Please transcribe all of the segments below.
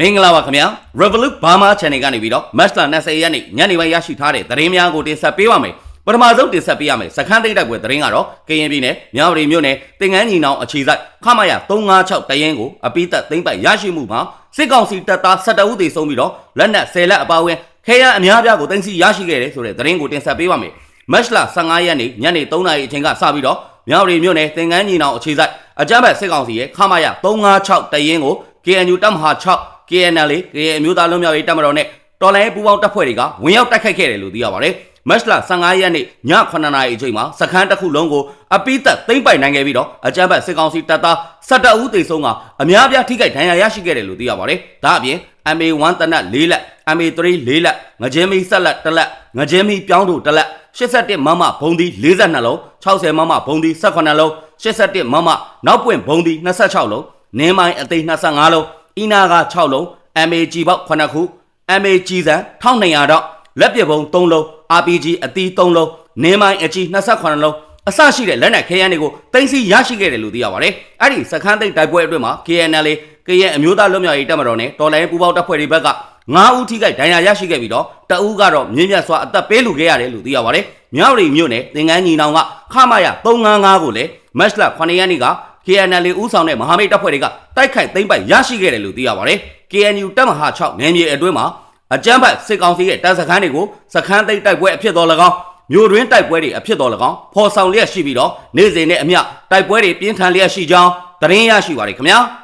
မင်္ဂလာပါခင်ဗျာ Revolut Burma Channel ကနေပြီးတော့ Match လ20ရက်နေ့ညနေပိုင်းရရှိထားတဲ့သတင်းများကိုတင်ဆက်ပေးပါမယ်ပထမဆုံးတင်ဆက်ပေးရမယ်စခန်းသိပ်တိုက်ပွဲသတင်းကတော့ကရင်ပြည်နယ်မြောက်ရီမြို့နယ်တင်ငန်းညီနောင်အခြေစိုက်ခမရ356တရင်ကိုအပိသက်သိမ့်ပိုက်ရရှိမှုမှာစစ်ကောင်စီတပ်သား17ဦးသေဆုံးပြီးတော့လက်နက်10လက်အပါအဝင်ခဲယမ်းအများပြားကိုတင်စီရရှိခဲ့တယ်ဆိုတဲ့သတင်းကိုတင်ဆက်ပေးပါမယ်မတ်လ15ရက်နေ့ညနေ3နာရီအချိန်ကစပြီးတော့မြောက်ရီမြို့နယ်တင်ငန်းညီနောင်အခြေစိုက်အကြမ်းဖက်စစ်ကောင်စီရဲ့ခမရ356တရင်ကို KNU တပ်မဟာ6 KNL ကေအမျိုးသားလုံးမျိုးရေးတပ်မတော်နဲ့တော်လိုင်းပူးပေါင်းတပ်ဖွဲ့တွေကဝင်ရောက်တိုက်ခိုက်ခဲ့တယ်လို့သိရပါတယ်။မတ်လ15ရက်နေ့ည9နာရီအချိန်မှာစခန်းတစ်ခုလုံးကိုအပိသက်သိမ့်ပိုင်နိုင်ခဲ့ပြီးတော့အကြမ်းဖက်စစ်ကောင်စီတပ်သား17ဦးသေဆုံးကအများပြားထိခိုက်ဒဏ်ရာရရှိခဲ့တယ်လို့သိရပါတယ်။ဒါအပြင် MA1 တနက်4လက် MA3 4လက်ငကြင်းမီဆက်လက်1လက်ငကြင်းမီပြောင်းတို့1လက်81မမဘုံဒီ42လုံး60မမဘုံဒီ18လုံး81မမနောက်ပွင့်ဘုံဒီ26လုံးနင်းမိုင်းအသိ25လုံး အီနာက6လုံး MAG ပေါက်9ခု MAG ဇန်1200တော့လက်ပစ်ဘုံ3လုံး RPG အသီး3လုံးနင်းမိုင်းအကြီး28လုံးအစရှိတဲ့လက်နက်ခဲယမ်းတွေကိုတင်စီရရှိခဲ့တယ်လို့သိရပါတယ်။အဲ့ဒီစခန်းသိပ်တိုက်ပွဲအတွင်းမှာ KNL ကရင်အမျိုးသားလွတ်မြောက်ရေးတပ်မတော်နဲ့တော်လိုင်းပူပေါင်းတပ်ဖွဲ့တွေဘက်က9ဦးထိခိုက်ဒဏ်ရာရရှိခဲ့ပြီးတော့တအူးကတော့မြင်းမြတ်စွာအသက်ပေးလူခဲ့ရတယ်လို့သိရပါတယ်။မြောက်ရီမြို့နယ်သင်္ကန်းညီနောင်ကခမရ355ကိုလည်းမတ်လ9ရက်နေ့က KNL ဦးဆောင်တဲ့မဟာမိတ်တပ်ဖွဲ့တွေကတိုက်ခိုက်သိမ်းပိုက်ရရှိခဲ့တယ်လို့သိရပါတယ်။ KNU တပ်မဟာ6နယ်မြေအတွင်းမှာအကြမ်းဖက်စစ်ကောင်စီရဲ့တပ်စခန်းတွေကိုစခန်းသိမ်းတိုက်ပွဲအဖြစ်တော်၎င်းမြို့တွင်းတိုက်ပွဲတွေအဖြစ်တော်၎င်းဖော်ဆောင်လျက်ရှိပြီးတော့နေ့စဉ်နဲ့အမျှတိုက်ပွဲတွေပြင်းထန်လျက်ရှိကြောင်းသတင်းရရှိပါတယ်ခင်ဗျာ။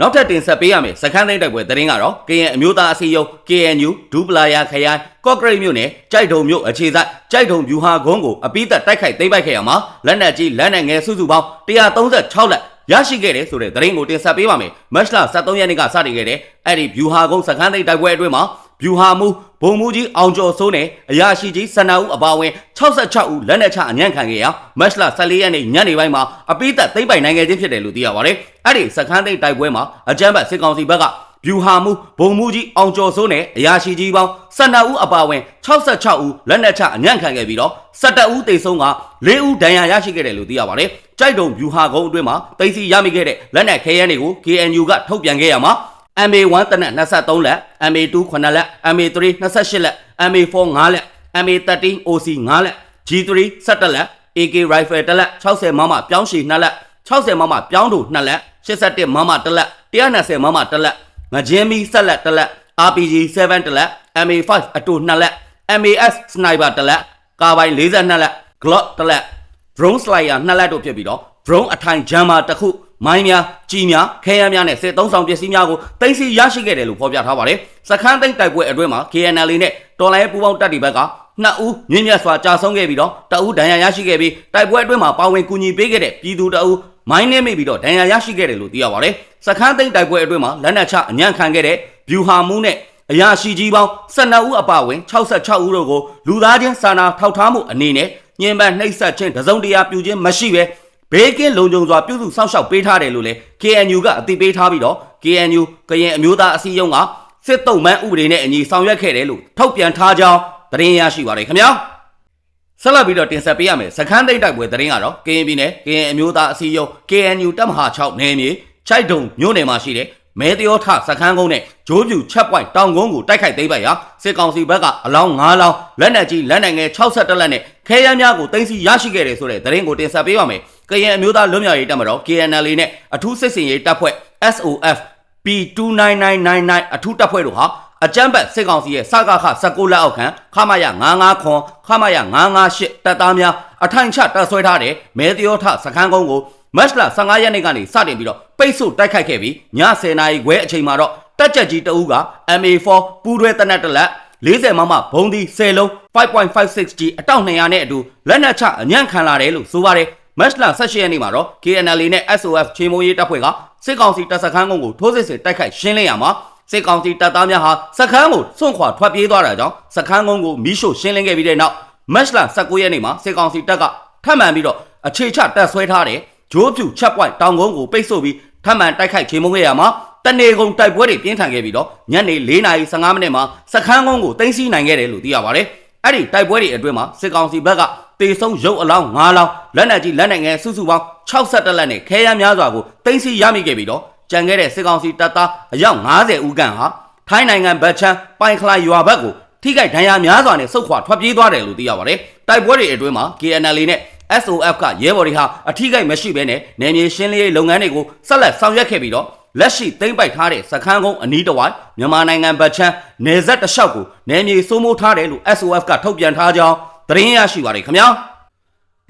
နောက်ထပ်တင်ဆက်ပေးရမယ်စခန်းသိမ်းတိုက်ပွဲသတင်းကတော့ KN အမျိုးသားအစည်းအရုံး KNU ဒူပလာယာခရိုင်ကော့ဂရိတ်မြို့နယ်ကြိုက်ထုံမြို့အခြေစိုက်ကြိုက်ထုံဗျူဟာကုန်းကိုအပိသက်တိုက်ခိုက်သိမ်းပိုက်ခဲ့ရမှာလက်နက်ကြီးလက်နက်ငယ်စုစုပေါင်း136လက်ရရှိခဲ့တယ်ဆိုတဲ့သတင်းကိုတင်ဆက်ပေးပါမယ်။မတ်လ23ရက်နေ့ကစတင်ခဲ့တဲ့အဲ့ဒီဗျူဟာကုန်းစခန်းသိမ်းတိုက်ပွဲအတွင်းမှာ ဗျူဟာမူဘုံမူကြီးအောင်ကျော်စိုးနဲ့အရာရှိကြီးစန္ဒဦးအပါအဝင်66ဦးလက်နက်ချအညံ့ခံခဲ့ရမတ်လ14ရက်နေ့ညနေပိုင်းမှာအပိသက်သိမ်းပိုက်နိုင်ခဲ့ခြင်းဖြစ်တယ်လို့သိရပါတယ်။အဲ့ဒီစခန်းသိမ်းတိုက်ပွဲမှာအကြမ်းဖက်စစ်ကောင်စီဘက်ကဗျူဟာမူဘုံမူကြီးအောင်ကျော်စိုးနဲ့အရာရှိကြီးပေါင်း12ဦးအပါအဝင်66ဦးလက်နက်ချအညံ့ခံခဲ့ပြီးတော့17ဦးသေဆုံးက4ဦးဒဏ်ရာရရှိခဲ့တယ်လို့သိရပါတယ်။ကြိုက်တုံဗျူဟာကုန်းအတွင်းမှာတိတ်စီရမိခဲ့တဲ့လက်နက်ခဲယမ်းတွေကို KNU ကထုတ်ပြန်ခဲ့ရမှာ MA1 တနက်23လက် MA2 9လက် MA3 28လက် MA4 5လက် MA13 OC 5လက် G3 17လက် AK rifle 1လက်60မမပြောင်းရှည်2လက်60မမပြောင်းတူ2လက်81မမ1လက်120မမ1လက်ငကြင်းမီဆက်လက်1လက် RPG 7တလက် MA5 အတူ2လက် MAS sniper 1လက်ကာဘိုင်42လက် Glock 1လက် drone slayer 2လက်တို့ဖြစ်ပြီးတော့ drone အထိုင် jammer တစ်ခု မိုင်းများကြီးများခဲယမ်းများနဲ့စစ်သုံးဆောင်ပစ္စည်းများကိုတင်စီရရှိခဲ့တယ်လို့ဖော်ပြထားပါတယ်။စခန်းသိမ်းတိုက်ပွဲအတွင်းမှာ KNL နဲ့တော်လိုင်းပူပေါင်းတပ်တွေဘက်ကနှစ်ဦးမြင့်မြတ်စွာကြာဆုံးခဲ့ပြီးတော့တအူးဒဏ်ရာရရှိခဲ့ပြီးတိုက်ပွဲအတွင်းမှာပါဝင်ကူညီပေးခဲ့တဲ့ပြည်သူတအူးမိုင်းနဲ့မိပြီးတော့ဒဏ်ရာရရှိခဲ့တယ်လို့သိရပါတယ်။စခန်းသိမ်းတိုက်ပွဲအတွင်းမှာလက်နက်ချအညံ့ခံခဲ့တဲ့ဗျူဟာမူးနဲ့အရာရှိကြီးပေါင်း12ဦးအပါအဝင်66ဦးတို့ကိုလူသားချင်းစာနာထောက်ထားမှုအနေနဲ့ညှဉ်းပန်းနှိပ်စက်ခြင်းတစုံတရာပြုခြင်းမရှိဘဲ ဘေးကင်းလုံခြုံစွာပြုစုစောင့်ရှောက်ပေးထားတယ်လို့လည်း KNU ကအသိပေးထားပြီးတော့ KNU ကရင်အမျိုးသားအစည်းအရုံးကစစ်တုံးမှန်းဥပဒေနဲ့အညီဆောင်ရွက်ခဲ့တယ်လို့ထုတ်ပြန်ထားကြောင်းသတင်းရရှိပါတယ်ခင်ဗျာဆက်လက်ပြီးတော့တင်ဆက်ပေးရမယ်စခန်းသိမ်းတိုက်ပွဲသတင်းကတော့ကရင်ပြည်နယ်ကရင်အမျိုးသားအစည်းအရုံး KNU တပ်မဟာ6နယ်မြေချိုက်တုံမြို့နယ်မှာရှိတဲ့မဲတယောထစခန်းကုန်းနဲ့ဂျိုးပြူချက်ပွိုင်တောင်ကုန်းကိုတိုက်ခိုက်သိမ်းပိုက်ရာစစ်ကောင်စီဘက်ကအလောင်း9လောင်းလက်နက်ကြီးလက်နက်ငယ်62လက်နဲ့ခဲယမ်းများကိုတင်စီရရှိခဲ့တယ်ဆိုတဲ့သတင်းကိုတင်ဆက်ပေးပါမယ်။ ကရင်အမျိုးသားလွတ်မြောက်ရေးတပ်မတော် KNL နဲ့အထူးစစ်စင်ရေးတပ်ဖွဲ့ SOF P29999 အထူးတပ်ဖွဲ့တို့ဟာအကြမ်းဖက်စစ်ကောင်စီရဲ့စကားခ16လက်အောက်ခံခမရ99ခွန်ခမရ958တပ်သားများအထိုင်ချတပ်ဆွဲထားတဲ့မဲတယောထစခန်းကုန်းကိုမတ်လ15ရက်နေ့ကနေစတင်ပြီးတော့ပိတ်ဆို့တိုက်ခိုက်ခဲ့ပြီးည10:00နာရီခွဲအချိန်မှာတော့တက်ကြက်ကြီးတအူးက MA4 ပူးတွဲတနက်တလက်40မမဘုံဒီ10လုံး 5.56G အတောက်200နဲ့အတူလက်နက်ချအညံ့ခံလာတယ်လို့ဆိုပါတယ် မတ်လ18ရက်နေ့မှာတော့ KNL နဲ့ SOF ချေမိုးရေးတပ်ဖွဲ့ကစစ်ကောင်စီတပ်စခန်းကုန်းကိုထိုးစစ်ဆင်တိုက်ခိုက်ရှင်းလင်းရမှာစစ်ကောင်စီတပ်သားများဟာစခန်းကိုစွန့်ခွာထွက်ပြေးသွားတာကြောင့်စခန်းကုန်းကိုမီးရှို့ရှင်းလင်းခဲ့ပြီးတဲ့နောက်မတ်လ19ရက်နေ့မှာစစ်ကောင်စီတပ်ကထပ်မံပြီးတော့အခြေချတပ်ဆွဲထားတဲ့ဂျိုးပြူချက်ပွိုင်တောင်ကုန်းကိုပိတ်ဆို့ပြီးထပ်မံတိုက်ခိုက်ချေမှုခဲ့ရမှာတနေကုန်တိုက်ပွဲတွေပြင်းထန်ခဲ့ပြီးတော့ညနေ4:15မိနစ်မှာစခန်းကုန်းကိုတင်စီနိုင်ခဲ့တယ်လို့သိရပါတယ်။ အဲ့ဒီတိုက်ပွဲတွေအတွင်းမှာစစ်ကောင်စီဘက်ကတေဆုံးရုပ်အလောင်း9လောင်းလက်နက်ကြီးလက်နက်ငယ်စုစုပေါင်း62လက်နဲ့ခဲယမ်းများစွာကိုတင်စီရမိခဲ့ပြီးတော့ကြံခဲ့တဲ့စစ်ကောင်စီတပ်သားအယောက်90ဦးခန့်ဟာထိုင်းနိုင်ငံဘက်ချမ်းပိုင်ခလာရွာဘက်ကိုထိခိုက်ဒဏ်ရာများစွာနဲ့ဆုတ်ခွာထွက်ပြေးသွားတယ်လို့သိရပါတယ်။တိုက်ပွဲတွေအတွင်းမှာ KNL နဲ့ SOF ကရဲဘော်တွေဟာအထိကိမရှိဘဲနဲ့နယ်မြေရှင်းလင်းရေးလုပ်ငန်းတွေကိုဆက်လက်ဆောင်ရွက်ခဲ့ပြီးတော့ လက်ရှိသိမ့်ပိုက်ထားတဲ့စခန်းကုန်းအနီးတစ်ဝိုက်မြန်မာနိုင်ငံဗတ်ချမ်းနေဆက်တစ်လျှောက်ကိုနယ်မြေစိုးမိုးထားတယ်လို့ SOF ကထုတ်ပြန်ထားကြောင်းသတင်းရရှိပါတယ်ခင်ဗျာ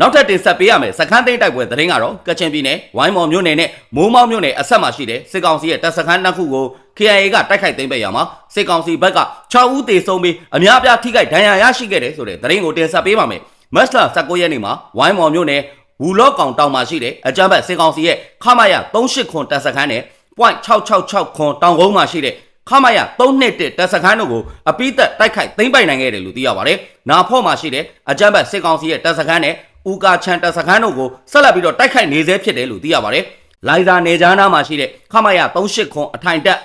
နောက်ထပ်တင်ဆက်ပေးရမယ်စခန်းသိမ်းတိုက်ပွဲသတင်းကတော့ကချင်ပြည်နယ်ဝိုင်းမော်မြို့နယ်နဲ့မိုးမောက်မြို့နယ်အဆက်မှာရှိတဲ့စစ်ကောင်စီရဲ့တပ်စခန်းတစ်ခုကို KIA ကတိုက်ခိုက်သိမ်းပိုက်ရမှာစစ်ကောင်စီဘက်က6ဦးသေဆုံးပြီးအများအပြားထိခိုက်ဒဏ်ရာရရှိခဲ့တယ်ဆိုတဲ့သတင်းကိုတင်ဆက်ပေးပါမယ်မတ်လ19ရက်နေ့မှာဝိုင်းမော်မြို့နယ်ဝူလော့ကောင်တောင်မှာရှိတဲ့အကြမ်းဖက်စစ်ကောင်စီရဲ့ခမာယ38ခွန်တပ်စခန်းနဲ့ .666 ခွန်တောင်ကုန်းမှာရှိတဲ့ခမာယ321တပ်စခန်းတို့ကိုအပိသက်တိုက်ခိုက်သိမ်းပိုက်နိုင်ခဲ့တယ်လို့သိရပါတယ်။နာဖော့မှာရှိတဲ့အကြမ်းဖက်စစ်ကောင်စီရဲ့တပ်စခန်းနဲ့ဦးကာချန်တပ်စခန်းတို့ကိုဆက်လက်ပြီးတော့တိုက်ခိုက်နေဆဲဖြစ်တယ်လို့သိရပါတယ်။လိုင်ဇာနေကြားနားမှာရှိတဲ့ခမာယ38ခွန်အထိုင်တက်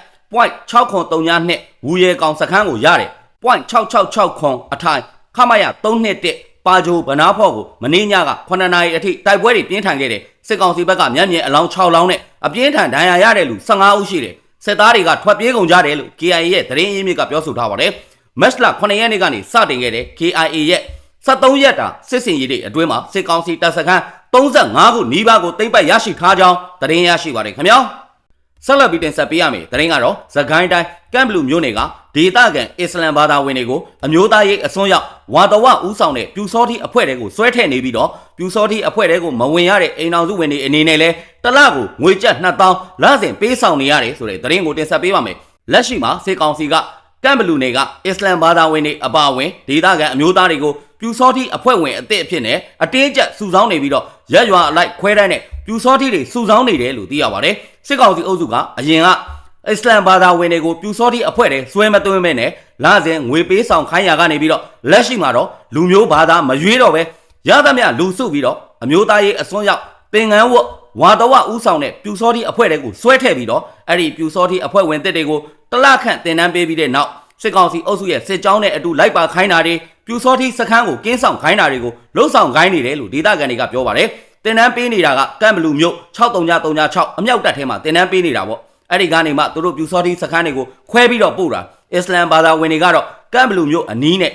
.6 ခွန်32ဝူရဲကောင်စခန်းကိုရတယ် .666 ခွန်အထိုင်ခမာယ321 ပါဂျိုဗနာဖော့ကိုမင်းညက9နာရီအထိတိုက်ပွဲတွေပြင်းထန်ခဲ့တယ်စစ်ကောင်စီဘက်ကမျက်မြင်အလောင်း6လောင်းနဲ့အပြင်းထန်ဒဏ်ရာရတဲ့လူ15ဦးရှိတယ်စစ်သားတွေကထွက်ပြေးကုန်ကြတယ်လို့ KIA ရဲ့သတင်းရင်းမြစ်ကပြောဆိုထားပါတယ်မက်လ9ရက်နေ့ကနေစတင်ခဲ့တဲ့ KIA ရဲ့73ရက်တာစစ်စင်ရေးတွေအတွင်းမှာစစ်ကောင်စီတပ်စခန်း35ခုနီးပါးကိုသိမ်းပိုက်ရရှိထားကြောင်းသတင်းရရှိပါတယ်ခင်ဗျာ ဆက်လက်ပြီးတင်ဆက်ပေးရမယ်သတင်းကတော့သခိုင်းတိုင်းကမ်ဘလူမြို့နယ်ကဒေသခံအစ္စလမ်ဘာသာဝင်တွေကိုအမျိုးသားရေးအစွန်းရောက်ဝါတော်ဝဦးဆောင်တဲ့ပြူစောတိအဖွဲ့တွေကိုဆွဲထည့်နေပြီးတော့ပြူစောတိအဖွဲ့တွေကိုမဝင်ရတဲ့အိမ်တော်စုဝင်တွေအနေနဲ့လဲတလကိုငွေကျပ်2000လစဉ်ပေးဆောင်နေရတယ်ဆိုတဲ့သတင်းကိုတင်ဆက်ပေးပါမယ်လက်ရှိမှာစေကောင်စီကကမ်ဘလူနယ်ကအစ္စလမ်ဘာသာဝင်တွေအပါအဝင်ဒေသခံအမျိုးသားတွေကို ပြူစောတိအဖွဲ့ဝင်အသစ်အဖြစ်နဲ့အတင်းကျပ်စုဆောင်းနေပြီးတော့ရက်ရွာအလိုက်ခွဲတိုင်းနဲ့ပြူစောတိတွေစုဆောင်းနေတယ်လို့သိရပါတယ်စစ်ကောင်စီအုပ်စုကအရင်ကအစ္စလမ်ဘာသာဝင်တွေကိုပြူစောတိအဖွဲ့တွေဆွဲမသွင်းမဲနဲ့လစဉ်ငွေပေးဆောင်ခိုင်းရကနေပြီးတော့လက်ရှိမှာတော့လူမျိုးဘာသာမရွေးတော့ပဲရသမျှလူစုပြီးတော့အမျိုးသားရေးအစွန်းရောက်သင်္ကန်းဝတ်ဝါတော်ဝဥဆောင်တဲ့ပြူစောတိအဖွဲ့တွေကိုဆွဲထည့်ပြီးတော့အဲ့ဒီပြူစောတိအဖွဲ့ဝင်တစ်တွေကိုတလခန့်တင်နန်းပေးပြီးတဲ့နောက်စစ်ကောင်စီအုပ်စုရဲ့စစ်ကြောင်းနဲ့အတူလိုက်ပါခိုင်းတာတွေ ပြူစောတိစခန်းကိုကင်းဆောင်ခိုင်းတာတွေကိုလှုပ်ဆောင်ခိုင်းနေတယ်လို့ဒေသခံတွေကပြောပါတယ်တင်နန်းပေးနေတာကကမ်ဘလူမြို့6336အမြောက်တပ်ထဲမှာတင်နန်းပေးနေတာပေါ့အဲ့ဒီကနေမှသူတို့ပြူစောတိစခန်းတွေကိုခွဲပြီးတော့ပို့တာအစ္စလမ်ဘာသာဝင်တွေကတော့ကမ်ဘလူမြို့အနီးနဲ့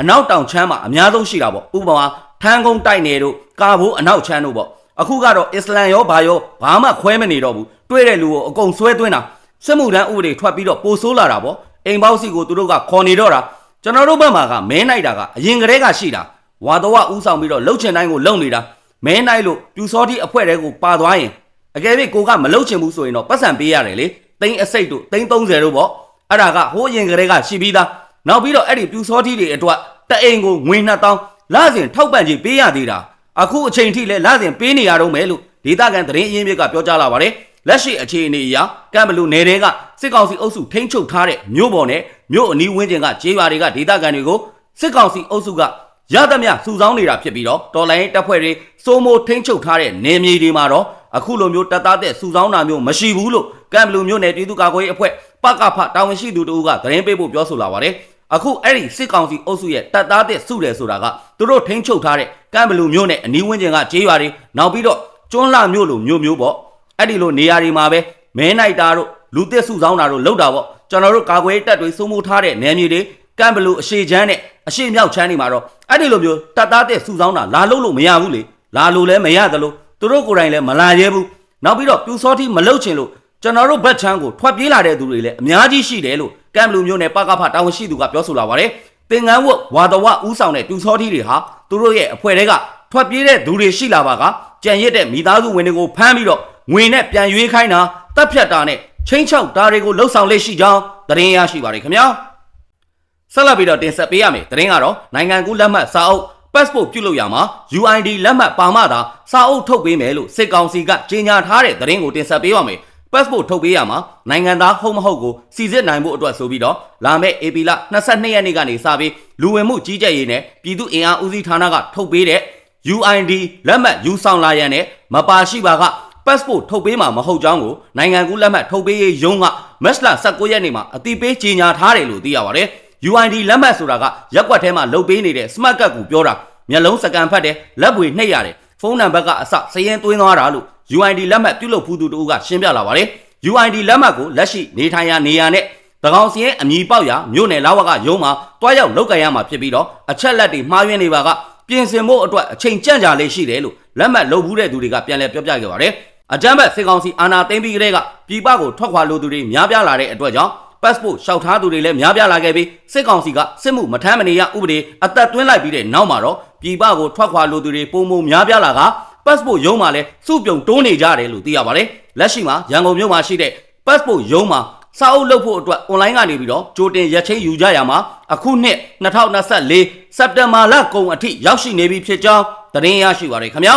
အနောက်တောင်ချမ်းမှာအများဆုံးရှိတာပေါ့ဥပမာထန်းကုန်းတိုက်နယ်တို့ကာဘိုးအနောက်ချမ်းတို့ပေါ့အခုကတော့အစ္စလမ်ရောဘာရောဘာမှခွဲမနေတော့ဘူးတွေ့တဲ့လူကိုအကုန်ဆွဲသွင်းတာစစ်မှုထမ်းဥပဒေထွက်ပြီးတော့ပိုဆိုးလာတာပေါ့အိမ်ပေါက်စီကိုသူတို့ကခေါ်နေတော့တာ ကျွန်တော်တို့ဘက်မှာကမဲနိုင်တာကအရင်ကတည်းကရှိတာဝါတော့ဥဆောင်ပြီးတော့လှုပ်ချင်တိုင်းကိုလှုပ်နေတာမဲနိုင်လို့ပြူစောတိအဖွဲ့တွေကိုပါသွားရင်အကယ်၍ကိုကမလှုပ်ချင်ဘူးဆိုရင်တော့ပတ်စံပေးရတယ်လေသိန်းအစိတ်တို့သိန်း30တို့ပေါ့အဲ့ဒါကဟိုးရင်ကလေးကရှိပြီးသားနောက်ပြီးတော့အဲ့ဒီပြူစောတိတွေအတွက်တအိမ်ကိုငွေ2000လစဉ်ထောက်ပံ့ခြင်းပေးရသေးတာအခုအချိန်ထိလဲလစဉ်ပေးနေရတော့မယ်လို့ဒေသခံသတင်းအရင်းမြစ်ကပြောကြားလာပါတယ်လက်ရှိအခြေအနေအရကမ်ဘလူနယ်တွေက စစ်ကောင်စီအုပ်စုထိန်းချုပ်ထားတဲ့မြို့ပေါ်နဲ့မြို့အနီးဝန်းကျင်ကကျေးရွာတွေကဒေသခံတွေကိုစစ်ကောင်စီအုပ်စုကရသမျှစုဆောင်းနေတာဖြစ်ပြီးတော့တော်လိုင်းတပ်ဖွဲ့တွေစိုးမိုးထိန်းချုပ်ထားတဲ့နယ်မြေတွေမှာတော့အခုလိုမျိုးတပ်သားတဲ့စုဆောင်းတာမျိုးမရှိဘူးလို့ကမ်ဘလူမြို့နယ်ပြည်သူ့ကာကွယ်ရေးအဖွဲ့ပကဖတာဝန်ရှိသူတို့ကသတင်းပေးဖို့ပြောဆိုလာပါတယ်အခုအဲ့ဒီစစ်ကောင်စီအုပ်စုရဲ့တပ်သားတဲ့စုတယ်ဆိုတာကသူတို့ထိန်းချုပ်ထားတဲ့ကမ်ဘလူမြို့နယ်အနီးဝန်းကျင်ကကျေးရွာတွေနောက်ပြီးတော့ကျွန်းလာမြို့လိုမျိုးမျိုးပေါ့အဲ့ဒီလိုနေရာတွေမှာပဲမဲနိုင်တာတို့ လူသစ်စုဆောင်းတာတို့လောက်တာပေါ့ကျွန်တော်တို့ကာကွယ်တပ်တွေစိုးမိုးထားတဲ့နယ်မြေတွေကမ်ဘလူအရှိချမ်းနဲ့အရှိမြောက်ချမ်းတွေမှာတော့အဲ့ဒီလိုမျိုးတပ်သားတဲ့စုဆောင်းတာလာလို့လို့မရဘူးလေလာလို့လည်းမရသလိုသူတို့ကိုယ်တိုင်လည်းမလာရဲဘူးနောက်ပြီးတော့ပြူစောတိမလုတ်ချင်လို့ကျွန်တော်တို့ဘက်ချမ်းကိုထွက်ပြေးလာတဲ့သူတွေလည်းအများကြီးရှိတယ်လို့ကမ်ဘလူမျိုးနဲ့ပကဖတာဝန်ရှိသူကပြောဆိုလာပါတယ်သင်္ကန်းဝတ်ဝါတော်ဝဦးဆောင်တဲ့ပြူစောတိတွေဟာသူတို့ရဲ့အဖွဲ့တွေကထွက်ပြေးတဲ့သူတွေရှိလာပါကကြံရစ်တဲ့မိသားစုဝင်တွေကိုဖမ်းပြီးတော့ငွေနဲ့ပြန်ရွေးခိုင်းတာတပ်ဖြတ်တာနဲ့ ချင်းချောက်တာတွေကိုလှုပ်ဆောင်လက်ရှိကြောင်းသတင်းရရှိပါတယ်ခင်ဗျာဆက်လက်ပြီးတော့တင်ဆက်ပေးရမယ်သတင်းကတော့နိုင်ငံကူးလက်မှတ်စာအုပ် passport ပြုလုပ်ရမှာ UID လက်မှတ်ပါမှသာစာအုပ်ထုတ်ပေးမယ်လို့စစ်ကောင်စီကကြေညာထားတဲ့သတင်းကိုတင်ဆက်ပေးပါမယ် passport ထုတ်ပေးရမှာနိုင်ငံသားဟုတ်မဟုတ်ကိုစီစစ်နိုင်ဖို့အတွက်ဆိုပြီးတော့လာမယ့် AP လ22ရက်နေ့ကနေစပြီးလူဝင်မှုကြီးကြပ်ရေးနဲ့ပြည်သူ့အင်အားဦးစီးဌာနကထုတ်ပေးတဲ့ UID လက်မှတ်ယူဆောင်လာရန်နဲ့မပါရှိပါက passport ထုတ်ပေးမှာမဟုတ်ကြောင်းကိုနိုင်ငံကူးလက်မှတ်ထုတ်ပေးရေးရုံးကမက်လ19ရက်နေ့မှာအတိပေးကြေညာထားတယ်လို့သိရပါတယ်။ UID လက်မှတ်ဆိုတာကရက်ကွက်ထဲမှာလုတ်ပေးနေတဲ့ smart card ကိုပြောတာမျက်လုံးစကန်ဖတ်တယ်လက်ပွေနှိပ်ရတယ်ဖုန်းနံပါတ်ကအစစရင်သွင်းသွားတာလို့ UID လက်မှတ်ပြုလုပ်ဖူးသူတို့ကရှင်းပြလာပါတယ် UID လက်မှတ်ကိုလက်ရှိနေထိုင်ရာနေရာနဲ့တကောင်စီရဲ့အမည်ပေါက်ရာမြို့နယ်လာဝကရုံးမှာတွားရောက်လောက်ကန်ရမှာဖြစ်ပြီးတော့အချက်လက်တွေမှားယွင်းနေပါကပြင်ဆင်ဖို့အတွက်အချိန်ကြန့်ကြာလေးရှိတယ်လို့လက်မှတ်လုပ်ဘူးတဲ့သူတွေကပြန်လည်ပြောပြခဲ့ပါတယ် အကြမ်းဖက်စစ်ကောင်စီအာဏာသိမ်းပြီးကတည်းကပြည်ပကိုထွက်ခွာလိုသူတွေများပြားလာတဲ့အတွက်ကြောင့် passport လျှောက်ထားသူတွေလည်းများပြားလာခဲ့ပြီးစစ်ကောင်စီကစစ်မှုမထမ်းမနေရဥပဒေအသက်သွင်းလိုက်ပြီးတဲ့နောက်မှာတော့ပြည်ပကိုထွက်ခွာလိုသူတွေပုံပုံများပြားလာက passport ရုံးမှာလည်းစုပြုံတိုးနေကြတယ်လို့သိရပါတယ်လက်ရှိမှာရန်ကုန်မြို့မှာရှိတဲ့ passport ရုံးမှာစာအုပ်လုပ်ဖို့အတွက် online ကနေပြီးတော့ကြိုတင်ရက်ချင်းယူကြရမှာအခုနှစ်2024စက်တင်ဘာလကုန်အထိရောက်ရှိနေပြီဖြစ်ကြောင်းသတင်းရရှိပါရခင်ဗျာ